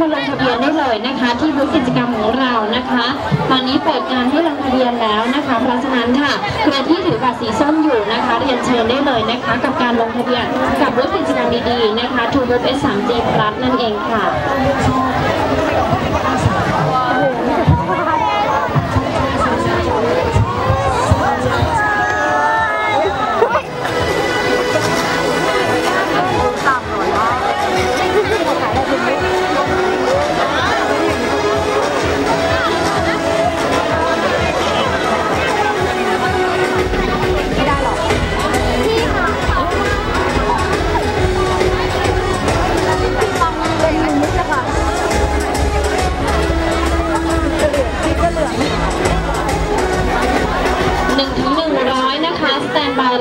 มาลงทะเบียนได้เลยนะคะ ที่บูธกิจกรรมของเรานะคะ ตอนนี้เปิดการให้ลงทะเบียนแล้วนะคะ เพราะฉะนั้นค่ะใครที่ถือบัตรสีส้มอยู่นะคะ เรียนเชิญได้เลยนะคะ กับการลงทะเบียนกับบูธกิจกรรมดีๆนะคะทูบเอสสามดีพลัสนั่นเองค่ะ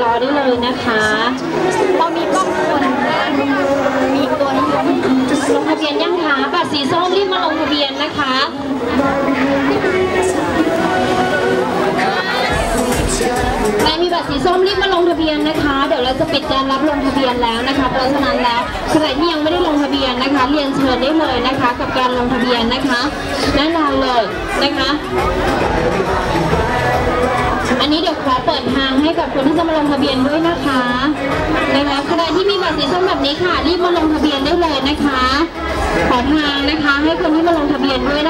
รอได้เลยนะคะเรามีกล้องคนมีตัวนี้ลงทะเบียนยังคะบัตรสีส้มรีบมาลงทะเบียนนะคะใครมีบัตรสีส้มรีบมาลงทะเบียนนะคะ เดี๋ยวเราจะปิดการรับลงทะเบียนแล้วนะคะ เพราะฉะนั้นแล้วใครที่ยังไม่ได้ลงทะเบียนนะคะ เรียนเชิญได้เลยนะคะ กับการลงทะเบียนนะคะแน่นอนเลยนะคะ อันนี้เดี๋ยวขอเปิดทางให้กับคนที่จะมาลงทะเบียนด้วยนะคะนะคะใครที่มีบัตรสีส้มแบบนี้ค่ะ รีบมาลงทะเบียนได้เลยนะคะ ขอทางนะคะ ให้คนที่มาลงทะเบียนด้วยนะคะ